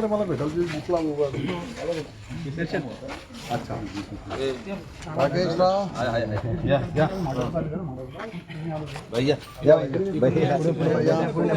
रे मला भेटाल ती बुकला उभा अच्छा राकेशराव भैया या भैया।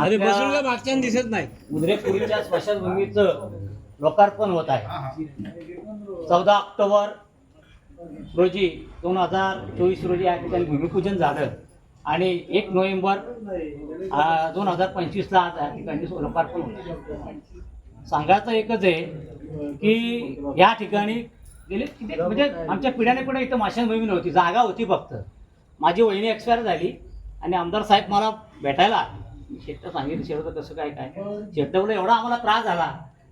अरे बसून का मागच्या दिसत नाही? मुद्रेपूर्वीच्या स्मशानभूमीचं लोकार्पण होत आहे. चौदा ऑक्टोबर रोजी दोन हजार चोवीस रोजी या ठिकाणी भूमिपूजन झालं. आणि एक नोव्हेंबर दोन हजार पंचवीसला आज या ठिकाणी लोकार्पण होतं सांगायचं एकच आहे की या ठिकाणी गेले किती म्हणजे आमच्या पिढ्याने पण इथं माशांभूमी नव्हती जागा होती फक्त. माझी वहिनी एक्सपायर झाली आणि आमदार साहेब मला भेटायला शेट्ट सांगितलं शेवटं कसं काय काय? शेट्टवलं एवढा आम्हाला त्रास झाला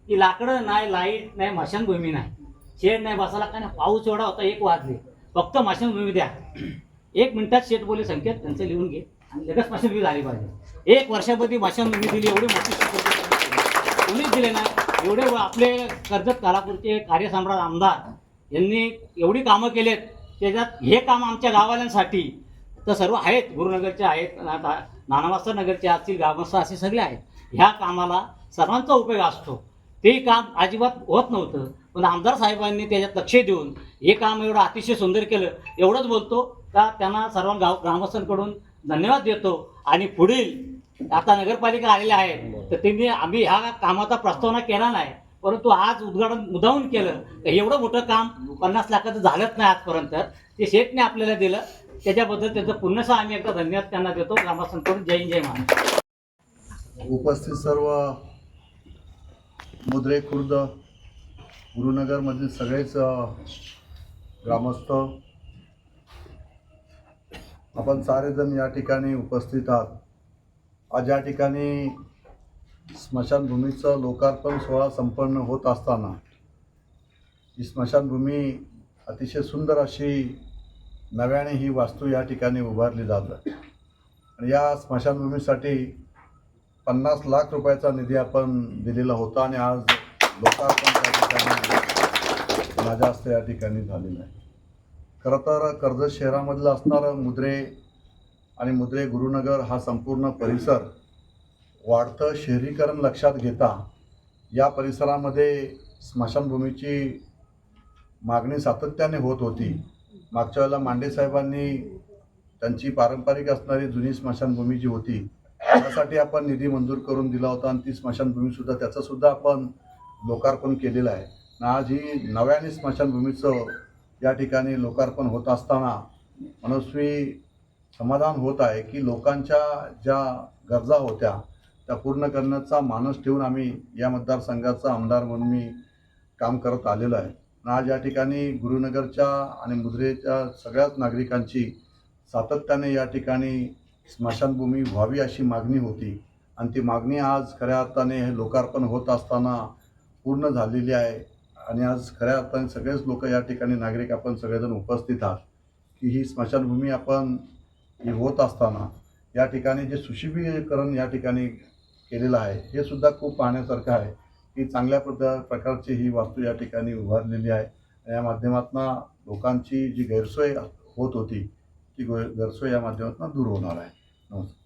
की लाकडं नाही लाइट नाही माशांभूमी नाही. शेड नाही बसायला काय नाही. पाऊस एवढा होता एक वाजले. फक्त माशांभूमी द्या. एक मिनिटात शेट बोलले संकेत त्यांचं लिहून घे. आणि लगेच माशांभूमी झाली पाहिजे. एक वर्षामध्ये माशांभूमी दिली एवढी मोठी कोणीच दिले नाही. एवढे आपले कर्जत कालापूरचे कार्यसम्राट आमदार यांनी एवढी कामं केलेत त्याच्यात हे काम आमच्या गावाल्यांसाठी तर सर्व आहेत गुरुनगरचे आहेत ना- नानावास्तर नगरचे असतील गावस्तर असे सगळे आहेत. ह्या कामाला सर्वांचा उपयोग असतो. ते काम अजिबात होत नव्हतं. पण आमदार साहेबांनी त्याच्यात लक्ष देऊन हे काम एवढं अतिशय सुंदर केलं. एवढंच बोलतो का त्यांना सर्व गाव ग्रामस्थांकडून धन्यवाद देतो. आणि पुढील आता नगरपालिका आलेल्या आहेत तर त्यांनी आम्ही ह्या कामाचा प्रस्तावना केला नाही. परंतु आज उद्घाटन मुदावून केलं तर एवढं मोठं काम पन्नास लाखाचं झालंच नाही आजपर्यंत. ते शेठने आपल्याला दिलं. त्याच्याबद्दल त्याचं पुन्हा आम्ही एकदा धन्यवाद त्यांना देतो. ग्रामस्थांकडून जय जय मान उपस्थित सर्व मुद्रे खुर्द गुरुनगरमधील सगळेच ग्रामस्थ आपण सारेजण या ठिकाणी उपस्थित आहात. आज या ठिकाणी स्मशानभूमीचं लोकार्पण सोहळा संपन्न होत असताना ही स्मशानभूमी अतिशय सुंदर अशी नव्याने ही वास्तू या ठिकाणी उभारली जात. आणि या स्मशानभूमीसाठी पन्नास लाख रुपयाचा निधी आपण दिलेला होता आणि आज लोकार्पण त्या ठिकाणी माझ्या हस्ते या ठिकाणी झालेलं आहे. खरं तर कर्जत शहरामधलं असणारं मुद्रे आणि मुद्रे गुरुनगर हा संपूर्ण परिसर वाढतं शहरीकरण लक्षात घेता या परिसरामध्ये स्मशानभूमीची मागणी सातत्याने होत होती. मागच्या वेळेला मांडे साहेबांनी त्यांची पारंपरिक असणारी जुनी स्मशानभूमी जी होती त्यासाठी आपण निधी मंजूर करून दिला होता आणि ती स्मशानभूमीसुद्धा त्याचंसुद्धा आपण लोकार्पण केलेलं आहे. आणि आज ही नव्याने स्मशानभूमीचं या ठिकाणी लोकार्पण होत असताना मनस्वी समाधान होत आहे की लोकांच्या ज्या गरजा होत्या त्या पूर्ण करण्याचा मानस ठेवून आम्ही या मतदारसंघाचा आमदार म्हणून मी काम करत आलेलो आहे. आज या ठिकाणी गुरुनगरच्या आणि मुद्रेच्या सगळ्याच नागरिकांची सातत्याने या ठिकाणी स्मशानभूमी व्हावी अशी मागणी होती. आणि ती मागणी आज खऱ्या अर्थाने हे लोकार्पण होत असताना पूर्ण झालेली आहे. आणि आज खऱ्या अर्थाने सगळेच लोक या ठिकाणी नागरिक आपण सगळेजण उपस्थित आहात. की ही स्मशानभूमी आपण ही होत असताना या ठिकाणी जे सुशोभीकरण या ठिकाणी केलेलं आहे. हे सुद्धा खूप पाहण्यासारखं आहे की चांगल्या प्रदा प्रकारची ही वास्तू या ठिकाणी उभारलेली आहे. या माध्यमातून लोकांची जी गैरसोय होत होती ती गैरसोय या माध्यमातून दूर होणार आहे. नमस्कार.